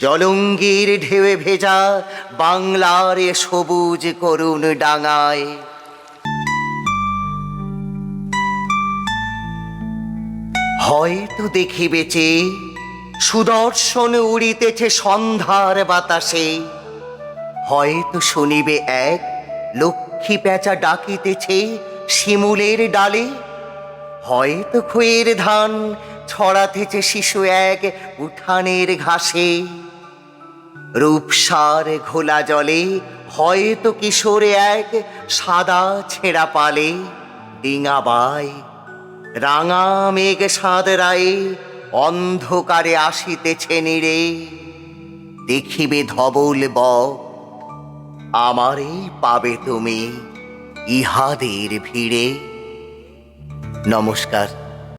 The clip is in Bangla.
জলঙ্গির ঢেউয়ে ভেজা বাংলার এ সবুজ করুণ ডাঙায়। হয়তো দেখিবে চে সুদর্শন উড়িতেছে সন্ধ্যার বাতাসে। হয়তো শুনিবে এক লক্ষ্মী পেঁচা ডাকিতেছে শিমুলের ডালে। হয়তো খুয়ের ধান ছড়াতেছে শিশু এক উঠানের ঘাসে। রূপসার ঘোলা জলে হয়তো কিশোরে এক সাদা ছেঁড়া পালে ডিঙা বায়। রাঙা মেঘ সাঁদরায়ে অন্ধকারে আসিতেছে নিরে। দেখিবে ধবল ব আমারে পাবে তুমি ইহাদের ভিড়ে। নমস্কার।